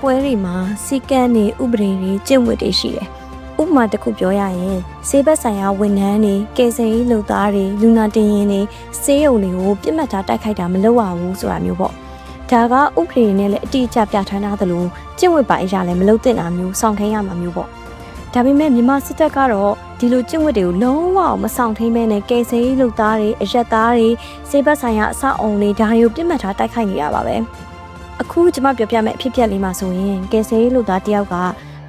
ပွဲတွေမှာစီကံတွေဥပဒေတွေကျင့်ဝတ်တွေရှိတယ်ဥပမာတစ်ခုပြောရရင်စေဘက်ဆိုင်ရာဝန်ထမ်းတွေကယ်ဆယ်ရေးလုပ်သားတွေလူနာတင်ရင်တွေစေးရုံတွေကိုပြစ်မှတ်ထားတိုက်ခိုက်တာမလုပ်ရဘူးဆိုတာမျိုးပေါ့ဒါကဥပဒေနဲ့လည်းအတိအကျပြဋ္ဌာန်းထားသလိုကျင့်ဝတ်ပိုင်းအရာလည်းမလုပ်သင့်တာမျိုးစောင့်ထိန်ရမှာမျိုးပေါ့ဒါပေမဲ့မြန်မာစစ်တပ်ကတော့ဒီလိုကျင့်ဝတ်တွေကိုလုံးဝမဆောင်ထိန်မဲနဲ့ကယ်ဆယ်ရေးလုပ်သားတွေအရက်သားတွေစေဘက်ဆိုင်ရာအဆောက်အုံတွေဒါတွေကိုပြစ်မှတ်ထားတိုက်ခိုက်နေတာပါပဲ အခုကျွန်မပြောပြမယ့်အဖြစ်အပျက်လေးမှာဆိုရင်ကယ်ဆယ်ရေးလုပ်သားတယောက်က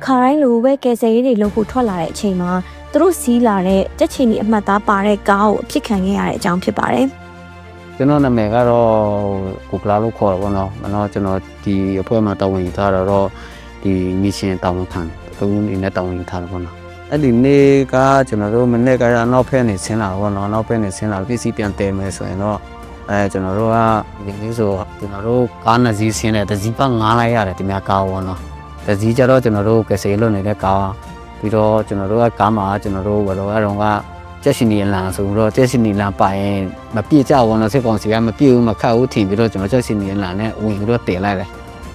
ခါတိုင်းလိုပဲကယ်ဆယ်ရေးတွေလုပ်ဖို့ထွက်လာတဲ့အချိန်မှာသူတို့စီးလာတဲ့တက်ချီနီအမှတ်သားပါတဲ့ကားကိုအဖြစ်ခံခဲ့ရတဲ့အကြောင်းဖြစ်ပါတယ်ကျွန်တော်နာမည်ကတော့ကိုကလာလို့ခေါ်တာပေါ့နော်။ကျွန်တော်ကျွန်တော်ဒီအဖွဲ့မှာတာဝန်ယူထားတာတော့ဒီမစ်ရှင်တာဝန်ခံသူအနေနဲ့တာဝန်ယူထားတယ်ပေါ့နော်။အဲ့ဒီနေ့ကကျွန်တော်တို့မနေ့ကနောက်ဖက်နေဆင်းလာတော့ပေါ့နော်။နောက်ဖက်နေဆင်းလာပစ္စည်းပြန်တည်မယ်ဆိုရင်တော့ အဲကျွန်တော်တို့ကဒီနေ့ဆိုကျွန်တော်တို့ကားနှစ်စီးဆင်းတယ်တစ်စီးပတ်ငားလိုက်ရတယ်ဒီများကားပေါ့နော်။တစ်စီးကျတော့ကျွန်တော်တို့ကယ်ဆယ်လုပ်နေတဲ့ကားပြီးတော့ကျွန်တော်တို့ကကားမှာကျွန်တော်တို့ဘယ်လိုကတော့ကကျက်ရှင်နီလန်ဆိုတော့ကျက်ရှင်နီလန်ပိုင်မပြည့်ကြဘူးနော်စစ်ကောင်စီကမပြည့်ဘူးမခတ်ဘူးထင်ပြီးတော့ကျွန်တော်ကျက်ရှင်နီလန်နဲ့ဝင်ပြီးတော့တင်လိုက်တယ်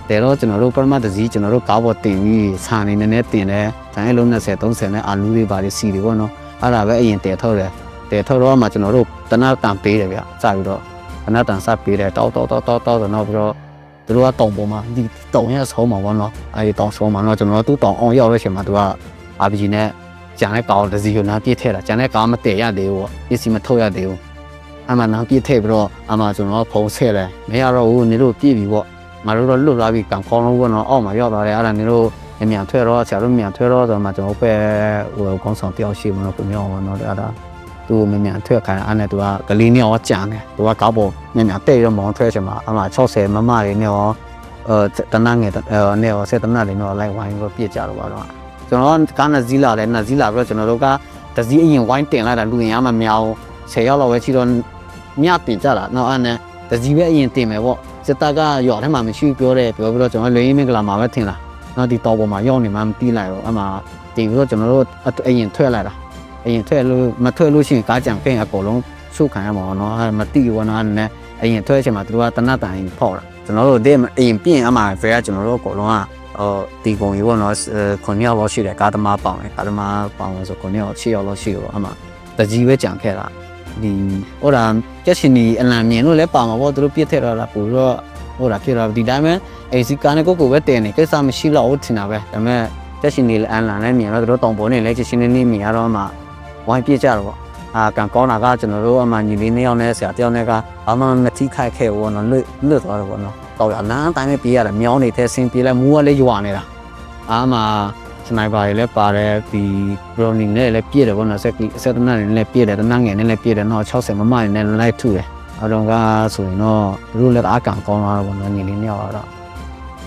တယ်တော့ကျွန်တော်တို့ပရမတ်တစည်းကျွန်တော်တို့ကားပေါ်တင်ပြီးဆာနေနေနဲ့တင်တယ်ဒါနဲ့လုံး20 30နဲ့အာလူတွေပါစီတွေပေါ့နော်အဲ့ဒါပဲအရင်တည်ထုတ်တယ်တည်ထုတ်တော့မှကျွန်တော်တို့တနတ်တန်ပေးတယ်ဗျစပြီးတော့ တနတ်တန်စပေးတယ်တောက်တောက်တောက်တောက်တောက်တော့ပြီးတော့သူတို့ကတောင်ပေါ်မှာဒီတောင်ရဲ့ဆုံးမှာပေါ့နော်အဲဒီတောင်ဆုံးမှာတော့ကျွန်တော်တို့တောင်အောင်ရောက်တဲ့ချိန်မှာသူက RPG နဲ့ကျန်တဲ့ကောင်တစ်စီကိုနားပြည့်ထည့်တာကျန်တဲ့ကောင်မတည်ရသေးဘူးပစ္စည်းမထုတ်ရသေးဘူးအမှနားပြည့်ထည့်ပြီးတော့အမှကျွန်တော်ဖုံဆက်တယ်မရတော့ဘူးနေလို့ပြည့်ပြီပေါ့ငါတို့တော့လွတ်လာပြီကံကောင်းလို့ပေါ့နော်အောက်မှာရောက်သွားတယ်အဲ့ဒါနေလို့အမြန်ထွက်တော့ဆရာတို့မြန်ထွက်တော့ဆိုမှကျွန်တော်ပဲဟိုကောင်းဆောင်တယောက်ရှိမလို့ကိုမြောင်းပေါ့နော်အဲ့ဒါ သူမမြန်ထွက်ခိုင်းအဲ့နဲ့သူကကလေးနဲ့ရောကြံတယ်သူကကောက်ပေါ်မြန်မြန်တဲ့တော့မောင်းထွက်ချင်မှာအမှ60မမတွေနဲ့ရောအဲတနငယ်အဲနဲ့ရောဆက်တနတွေနဲ့လိုက်ဝိုင်းပြီးပြစ်ကြတော့ပါတော့ကျွန်တော်ကကားနှစ်စီးလာတယ်နှစ်စီးလာပြီးတော့ကျွန်တော်တို့ကတစ်စီးအရင်ဝိုင်းတင်လိုက်တာလူရင်ရမများဘူး10ရောက်လောက်ပဲရှိတော့မြတင်ကြတာနောက်အဲ့နဲ့တစ်စီးပဲအရင်တင်မယ်ပေါ့စစ်တပ်ကရွာထဲမှာမရှိပြောတယ်ပြောပြီးတော့ကျွန်တော်လွေရင်းမင်္ဂလာမှာပဲထင်လာနောက်ဒီတော်ပေါ်မှာရောက်နေမှမတီးလိုက်တော့အမှတင်ပြီးတော့ကျွန်တော်တို့အရင်ထွက်လိုက်တာ အရင်ထွက်လို့မထွက်လို့ရှိရင်ကားကြံကိန်းအကုန်လုံးရှုခံရမှာနော်အဲ့မတီးဘူးနော်အဲ့နဲ့အရင်ထွက်ချင်မှာသူတို့ကတနတ်တိုင်ဖောက်တာကျွန်တော်တို့တဲ့အရင်ပြင်အမှဖဲကကျွန်တော်တို့အကုန်လုံးကဟိုဒီကုံကြီးပေါ့နော်ခုနှစ်ယောက်လောက်ရှိတယ်ကားသမားပေါင်တယ်ကားသမားပေါင်လို့ဆိုခုနှစ်ယောက်6ယောက်လောက်ရှိတယ်ပေါ့အမှတကြီးပဲကြံခဲ့တာဒီဟိုဒါကျက်ရှင်နီအလံမြင်လို့လဲပါမှာပေါ့သူတို့ပြစ်ထည့်တော့တာပို့တော့ဟိုဒါဖြစ်တော့ဒီတိုင်းပဲအေစီကားနဲ့ကိုကိုပဲတင်နေကိစ္စမရှိတော့ဘူးထင်တာပဲဒါပေမဲ့ကျက်ရှင်နီအလံနဲ့မြင်တော့သူတို့တောင်ပေါ်နေလဲကျက်ရှင်နီမြင်ရတော့မှ ဝိုင်းပြစ်ကြတော့ပေါ့အာကန်ကောင်းတာကကျွန်တော်တို့အမှညီလေးနှစ်ယောက်နဲ့ဆရာတယောက်နဲ့ကဘာမှမထိခိုက်ခဲ့ဘူးပေါ့နော်လွတ်လွတ်သွားတော့ပေါ့နော်တော့ရလမ်းတိုင်းပဲပြေးရတယ်မြောင်းနေတဲ့ဆင်းပြေးလဲမူကလည်းရွာနေတာအားမှာစနိုက်ပါတွေလည်းပါတယ်ဒီဘရိုနင်းနဲ့လည်းပြည့်တယ်ပေါ့နော်ဆက်ကီဆက်တနတ်နဲ့လည်းပြည့်တယ်တနတ်ငယ်နဲ့လည်းပြည့်တယ်တော့60မမနဲ့လည်းလိုက်ထုတယ်အတော့ကဆိုရင်တော့သူတို့လည်းအားကံကောင်းလာတော့ပေါ့နော်ညီလေးနှစ်ယောက်တော့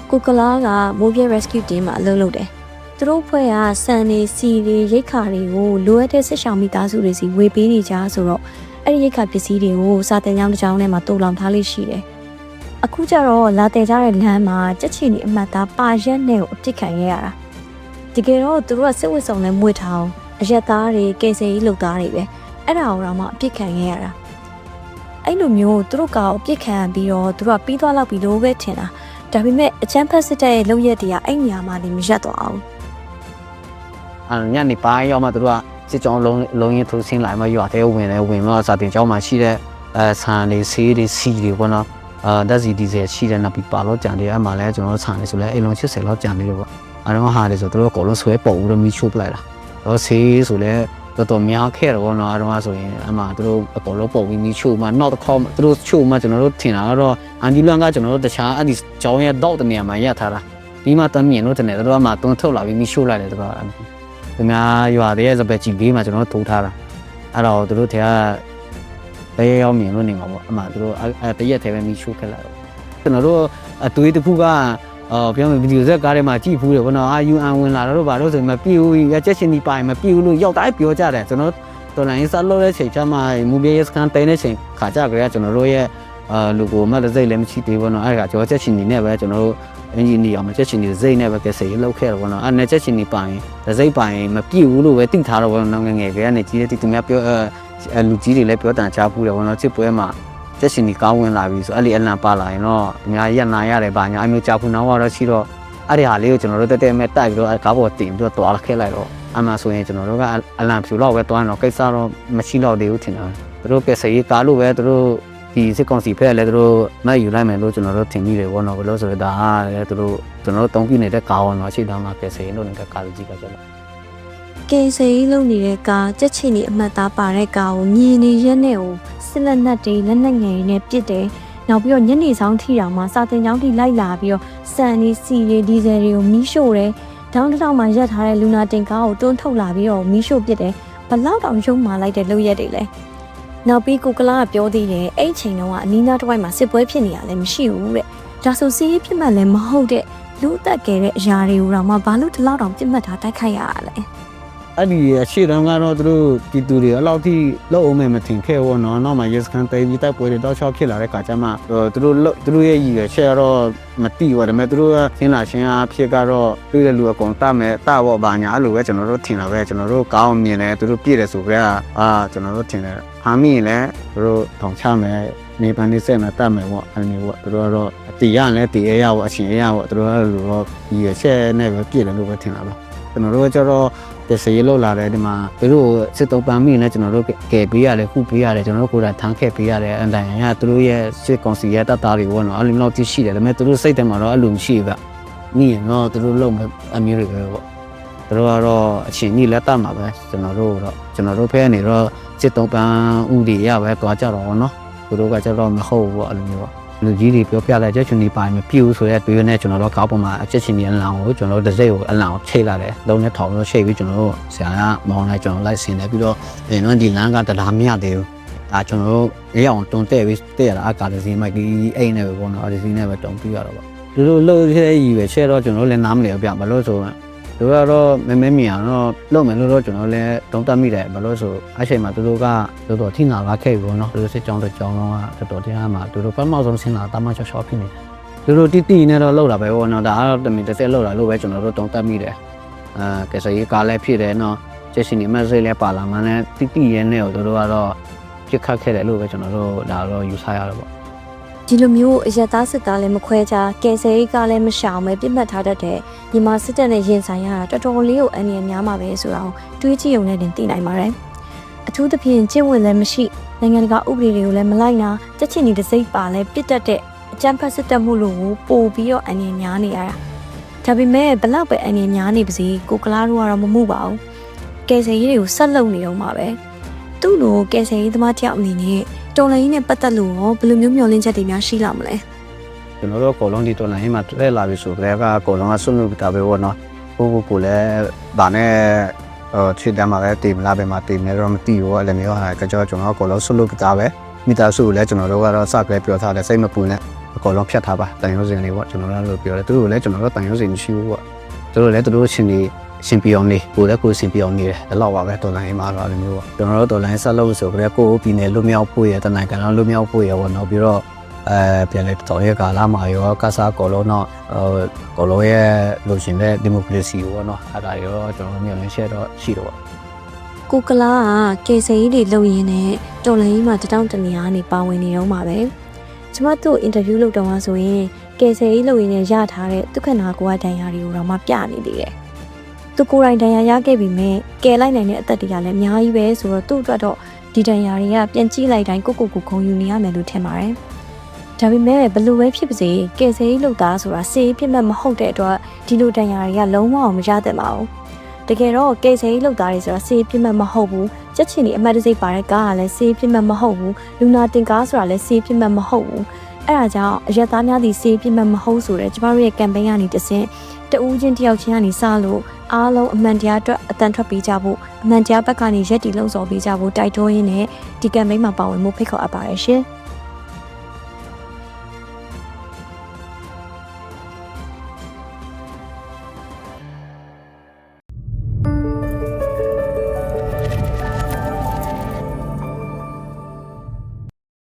ကိုကလာကမိုးပြဲ rescue team မှာအလုပ်လုပ်တယ်။ သူတို့ဖွဲ့ကစံနေစီတွေရိတ်ခါတွေကိုလိုအပ်တဲ့စစ်ဆောင်မိသားစုတွေစီဝေပေးနေကြဆိုတော့အဲ့ဒီရိတ်ခါပစ္စည်းတွေကိုစာတင်ကြောင်းတစ်ကြောင်းထဲမှာတူလောင်ထားလေးရှိတယ်။အခုကျတော့လာတည်ကြတဲ့လမ်းမှာကြက်ချီနီအမှတ်သားပါရက်နဲ့ကိုအပြစ်ခံရရတာ။တကယ်တော့သူတို့ကစစ်ဝတ်စုံနဲ့မွေးထားအောင်အရက်သားတွေကယ်ဆယ်ရေးလုပ်သားတွေပဲ။အဲ့ဒါကိုတော့မှအပြစ်ခံရရတာ။အဲ့လိုမျိုးသူတို့ကအပြစ်ခံရပြီးတော့သူတို့ကပြီးသွားလောက်ပြီလို့ပဲထင်တာ။ဒါပေမဲ့အချမ်းဖက်စစ်တပ်ရဲ့လုပ်ရက်တွေကအဲ့နေရာမှာနေမရက်သွားအောင်အဲ ညနေပိုင်းရောက်မှသူတို့ကစစ်ကြောင်းလုံးလုံးရင်ထိုးဆင်းလာမှရွာထဲဝင်တယ်ဝင်တော့စာတင်ကျောင်းမှာရှိတဲ့အဲဆန်လေးဆေးတွေစီတွေပေါ့နော်အာဓာတ်စီဒီဇယ်ရှိတဲ့နောက်ပြီးပါလို့ကြံတယ်အဲ့မှာလဲကျွန်တော်တို့ဆန်လေးဆိုလဲအိမ်လုံး80လောက်ကြံနေလို့ပေါ့အဲတော့ဟာလေဆိုသူတို့အကုန်လုံးဆွဲပုံပြီးတော့မီးချိုးပလိုက်တာတော့ဆေးဆိုလဲတော်တော်များခဲ့တယ်ပေါ့နော်အဲတော့ဆိုရင်အမှသူတို့အကုန်လုံးပုံပြီးမီးချိုးမှနောက်တစ်ခေါက်သူတို့ချိုးမှကျွန်တော်တို့ထင်တာကတော့အန်ဒီလွန်ကကျွန်တော်တို့တခြားအဲ့ဒီကျောင်းရဲ့တော့တနေရာမှာရထားတာပြီးမှတမ်းမြင်လို့တနေတယ်သူတို့ကမှတွန်းထုတ်လာပြီးမီးချိုးလိုက်တယ်သူက သူများရွာတဲ့စပယ်ကြီးဘေးမှာကျွန်တော်တို့ထိုးထားတာအဲ့တော့သူတို့ထဲကဘယ်ရောက်မြင်လို့နေမှာပေါ့အမှသူတို့အဲတရက်ထဲပဲမီးရှို့ခဲ့လာတော့ကျွန်တော်တို့အသွေးတစ်ခုကအော်ပြောမယ်ဗီဒီယိုဇက်ကားထဲမှာကြည့်ဖူးတယ်ဘောနော်အာ UN ဝင်လာတော့ဗါတော့ဆိုမပြည့်ဘူးရချက်ချင်းဒီပိုင်မပြည့်ဘူးလို့ရောက်တိုင်းပြောကြတယ်ကျွန်တော်တော်လိုင်းစလို့တဲ့ချိန်ချမှာမူဘီယက်စကန်တိုင်းတဲ့ချိန်ခါကြကြရကျွန်တော်တို့ရဲ့ အာလူကိုမတ်စိတ်လည်းမရှိသေးဘူးနော်အဲ့ဒါကျွန်တော်ချက်ချင်းဒီနဲ့ပဲကျွန်တော်တို့အင်ဂျင်နီယာမှာချက်ချင်းဒီစိတ်နဲ့ပဲကဲစိတ်လောက်ခဲ့တော့ဘောနော်အဲ့နဲ့ချက်ချင်းဒီပိုင်စိတ်ပိုင်မပြည့်ဘူးလို့ပဲသိထားတော့ဘောနော်ငငယ်ကကနေကြီးတဲ့သူများပြောအဲလူကြီးတွေလည်းပြောတန်ချဖူးတယ်ဘောနော်ချစ်ပွဲမှာချက်ချင်းဒီကောင်းဝင်လာပြီဆိုအဲ့ဒီအလံပါလာရင်တော့အများကြီးရနာရတယ်ဗာညာအမျိုးကြာဖူးနောက်တော့ရှိတော့အဲ့ဒီဟာလေးကိုကျွန်တော်တို့တက်တက်မဲ့တိုက်ပြီးတော့အဲ့ကားပေါ်တင်ပြီးတော့တွားလာခဲ့လိုက်တော့အမှဆိုရင်ကျွန်တော်တို့ကအလံဖြူတော့ပဲတွားတော့ကိစ္စတော့မရှိတော့သေးဘူးထင်တယ်သူတို့ကစရေးကားလို့ပဲသူတို့ ဒီစစ်ကောင်စီဖက်လည်းသူတို့မယူလိုက်မယ်လို့ကျွန်တော်တို့ထင်မိတယ်ဘောနော်ဘယ်လို့ဆိုတော့ဒါကလည်းသူတို့ကျွန်တော်တို့တုံးပြနေတဲ့ကားရောနော်အရှိတောင်မှာကစရေးလို့နေတဲ့ကားကြီးကကြတယ်ကယ်ဆယ်ရေးလုပ်နေတဲ့ကားကြက်ချီနေအမှတ်သားပါတဲ့ကားကိုမြင်နေရက်နဲ့ကိုစစ်လက်နက်တွေလက်နက်ငယ်တွေနဲ့ပစ်တယ်။နောက်ပြီးတော့ညနေဆောင်ထိတောင်မှစာတင်ကျောင်းထိလိုက်လာပြီးတော့စံနေစီတွေဒီဇယ်တွေကိုမီးရှို့တယ်။ဒေါင်းတစ်ထောင်မှရက်ထားတဲ့လူနာတင်ကားကိုတွန်းထုတ်လာပြီးတော့မီးရှို့ပစ်တယ်။ဘလောက်တောင်ရုံမာလိုက်တဲ့လုပ်ရက်တွေလဲ။ နောက်ပြီးကိုကလာကပြောသေးတယ်အဲ့ဒီချိန်တုန်းကအနီးနားတစ်ဝိုက်မှာစစ်ပွဲဖြစ်နေရလည်းမရှိဘူးတဲ့။ဒါဆိုစီးရေးဖြစ်မှလည်းမဟုတ်တဲ့လူအသက်ငယ်တဲ့အရာတွေကိုတော့မှဘာလို့ဒီလောက်တောင်ပြစ်မှတ်ထားတိုက်ခိုက်ရတာလဲ။ အဲ့ဒီအရှိတန်းကတော့သူတို့ပြည်သူတွေအဲ့လောက်ထိလောက်အောင်မဲ့မထင်ခဲ့ဘောနော်နောက်မှ yes can တိုင်ပြီးတိုက်ပွဲတွေတောက်ချောက်ဖြစ်လာတဲ့ခါကျမှသူတို့သူတို့ရဲ့ရည်ရွယ်ချက်ကတော့မတိပါဒါပေမဲ့သူတို့ကရှင်းလာရှင်းအားဖြစ်ကတော့တွေ့တဲ့လူအကုန်တတ်မယ်တဘောဘာညာအဲ့လိုပဲကျွန်တော်တို့ထင်တာပဲကျွန်တော်တို့ကောင်းမြင်တယ်သူတို့ပြည့်တယ်ဆိုကြအာကျွန်တော်တို့ထင်တယ်အာမီလည်းသူတို့ထောင်ချမယ်နေပန်းနေစက်နဲ့တတ်မယ်ပေါ့အဲ့လိုပေါ့သူတို့ကတော့တီရလည်းတီရရပေါ့အရှင်ရပေါ့သူတို့ကလူတော့ရည်ရွယ်ချက်နဲ့ပဲပြည့်တယ်လို့ပဲထင်တာပါကျွန်တော်တို့ကကျတော့ တစရေးလောက်လာတယ်ဒီမှာသူတို့စစ်တုံးပန်းမိနေကျွန်တော်တို့ကယ်ပေးရတယ်ခုပေးရတယ်ကျွန်တော်တို့ကိုယ်တိုင်ထမ်းခဲ့ပေးရတယ်အန်တိုင်ရသူတို့ရဲ့စစ်ကောင်စီရဲ့တပ်သားတွေဘောနော်အဲ့လိုမျိုးတိရှိတယ်ဒါပေမဲ့သူတို့စိတ်ထဲမှာတော့အဲ့လိုမရှိဘူးဗျမိရင်တော့သူတို့လုံးမဲ့အမျိုးတွေပဲပေါ့သူတို့ကတော့အချင်းကြီးလက်တတ်မှာပဲကျွန်တော်တို့တော့ကျွန်တော်တို့ဖဲနေတော့စစ်တုံးပန်းဥတွေရပဲတွားကြတော့နော်သူတို့ကကျတော့မဟုတ်ဘူးပေါ့အဲ့လိုမျိုးပေါ့ လူကြီးတွေပြောပြလိုက်ချက်ချွန်ဒီပိုင်းမပြူဆိုတဲ့တွေ့ရတဲ့ကျွန်တော်တို့ကောက်ပေါ်မှာအချက်ချင်းကြီးအလောင်းကိုကျွန်တော်တို့တစ်စိတ်ကိုအလောင်းချိတ်လာတယ်လုံးနဲ့ထောင်လို့ချိတ်ပြီးကျွန်တော်တို့ဆရာကမောင်းလိုက်ကျွန်တော်လိုက်ဆင်းတယ်ပြီးတော့အဲနော်ဒီလမ်းကတရားမရသေးဘူးဒါကျွန်တော်တို့ရအောင်တွန်တဲ့ပြီးတဲ့ရတာအကားစီမိုက်ကြီးအိမ်နဲ့ပဲပေါ့နော်အဲဒီစီနဲ့ပဲတုံပြီးရတော့ပေါ့ဒီလိုလှုပ်ခဲကြီးပဲရှဲတော့ကျွန်တော်တို့လည်းနားမလည်ဘူးပြမလို့ဆို သူကတော့မဲမဲမြင်အောင်တော့လုပ်မယ်လို့တော့ကျွန်တော်လည်းတုံးတက်မိတယ်ဘာလို့ဆိုအချိန်မှာသူတို့ကတော်တော်ထိနာပါခဲ့ပြီပေါ့နော်သူတို့စစ်ကြောင်းတစ်ကြောင်းလုံးကတော်တော်တရားမှာသူတို့ပထမဆုံးဆင်းလာတာမှချောချောဖြစ်နေတယ်သူတို့တိတိနဲ့တော့လောက်တာပဲပေါ့နော်ဒါကတော့တမင်တစ်ဆက်လောက်တာလို့ပဲကျွန်တော်တို့တုံးတက်မိတယ်အဲကဲဆိုရေးကားလည်းဖြစ်တယ်နော်ချက်ရှင်နေမက်ဆေ့လည်းပါလာမှလည်းတိတိရဲနဲ့ကိုသူတို့ကတော့ပြစ်ခတ်ခဲ့တယ်လို့ပဲကျွန်တော်တို့ဒါတော့ယူဆရတော့ပေါ့ ဒီလိုမျိုးအရက်သားစစ်သားလည်းမခွဲခြားကယ်ဆယ်ရေးကလည်းမရှောင်ပဲပြစ်မှတ်ထားတတ်တဲ့ညီမစစ်တပ်နဲ့ရင်ဆိုင်ရတာတော်တော်လေးကိုအန္တရာယ်များမှာပဲဆိုတော့တွေးကြည့်ုံနဲ့တင်သိနိုင်ပါတယ်အထူးသဖြင့်ကျင့်ဝတ်လည်းမရှိနိုင်ငံတကာဥပဒေတွေကိုလည်းမလိုက်နာတက်ချင်နေတဲ့စိတ်ပါလဲပြစ်တတ်တဲ့အကြမ်းဖက်စစ်တပ်မှုလို့ကိုပို့ပြီးတော့အန္တရာယ်များနေရတာဒါပေမဲ့ဘလောက်ပဲအန္တရာယ်များနေပါစေကိုကလားတို့ကတော့မမှုပါဘူးကယ်ဆယ်ရေးတွေကိုဆက်လုပ်နေတော့မှာပဲသူ့လိုကယ်ဆယ်ရေးသမားတယောက်အနေနဲ့ တော်လိုင်းနဲ့ပတ်သက်လို့ရောဘယ်လိုမျိုးမျှော်လင့်ချက်တွေများရှိလာမလဲကျွန်တော်တို့အကုန်လုံးဒီတော်လိုင်းမှာတွေ့လာပြီဆိုကြတဲ့ကအကုန်လုံးကဆွလို့တာပဲပေါ့နော်ကိုကိုကိုလည်းဗာနဲ့ဟိုချစ်တမ်းမှာပဲတည်မလားပဲမှာတည်နေတော့မသိဘူးအဲ့လိုမျိုးဟာကြောကျွန်တော်အကုန်လုံးဆွလို့တာပဲမိသားစုကိုလည်းကျွန်တော်တို့ကတော့စကလေးပြောထားတယ်စိတ်မပူနဲ့အကုန်လုံးဖြတ်ထားပါတန်ရုံးစင်လေးပေါ့ကျွန်တော်တို့ပြောတယ်သူတို့လည်းကျွန်တော်တို့တန်ရုံးစင်မရှိဘူးပေါ့သူတို့လည်းသူတို့ရှင်နေ ရှင်ပြောင်းနေကိုလည်းကိုရှင်ပြောင်းနေတယ်ဒီလောက်ပါပဲတော်လိုင်းမှာတော့အဲ့လိုမျိုးပေါ့ကျွန်တော်တို့တော်လိုင်းဆက်လို့ဆိုကြတဲ့ကိုကိုပြည်နယ်လွတ်မြောက်ဖို့ရတနင်္ဂနွေလွတ်မြောက်ဖို့ရပေါ့နော်ပြီးတော့အဲပြန်လေတော်ရဲ့ကာလာမှာရောကစားကောလုံးတော့ဟိုကောလုံးရဲ့လိုချင်တဲ့ဒီမိုကရေစီပေါ့နော်အဲ့ဒါရောကျွန်တော်တို့မျိုးလည်းရှယ်တော့ရှိတော့ကိုကလာကကေဆေးကြီးတွေလုပ်ရင်းနဲ့တော်လိုင်းကြီးမှာတတောင့်တနေရာနေပါဝင်နေတော့မှာပဲကျမတို့အင်တာဗျူးလုပ်တော့မှဆိုရင်ကေဆေးကြီးလုပ်ရင်းနဲ့ရထားတဲ့ဒုက္ခနာကိုကဒဏ်ရာတွေကိုတော့မှပြနေသေးတယ် သူကိုယ်တိုင်ဒဏ်ရာရခဲ့ပြီးမဲ့ကယ်လိုက်နိုင်တဲ့အသက်တွေကလည်းအများကြီးပဲဆိုတော့သူ့အတွက်တော့ဒီဒဏ်ရာတွေကပြန်ကြည့်လိုက်တိုင်းကိုကိုကိုခုံယူနေရမယ်လို့ထင်ပါတယ်ဒါပေမဲ့ဘယ်လိုပဲဖြစ်ပါစေကယ်ဆယ်ရေးလုပ်သားဆိုတာစေးပြစ်မဲ့မဟုတ်တဲ့အတွက်ဒီလိုဒဏ်ရာတွေကလုံးဝအောင်မရသင့်ပါဘူးတကယ်တော့ကယ်ဆယ်ရေးလုပ်သားတွေဆိုတာစေးပြစ်မှတ်မဟုတ်ဘူးချက်ချင်ဒီအမှတ်တစိတ်ပါတဲ့ကားကလည်းစေးပြစ်မှတ်မဟုတ်ဘူးလူနာတင်ကားဆိုတာလည်းစေးပြစ်မှတ်မဟုတ်ဘူးအဲ့ဒါကြောင့်အရက်သားများသည်စေးပြစ်မှတ်မဟုတ်ဆိုတဲ့ကျမတို့ရဲ့ကမ်ပိန်းကနေတဆင့် တဦးချင်းတယောက်ချင်းကနေစလို့အားလုံးအမှန်တရားအတွက်အတန်ထွက်ပေးကြဖို့အမှန်တရားဘက်ကနေရက်တီလှုံ့ဆော်ပေးကြဖို့တိုက်တွန်းရင်းနဲ့ဒီကမ်ပိန်းမှာပါဝင်မှုဖိတ်ခေါ်အပ်ပါတယ်ရှင်။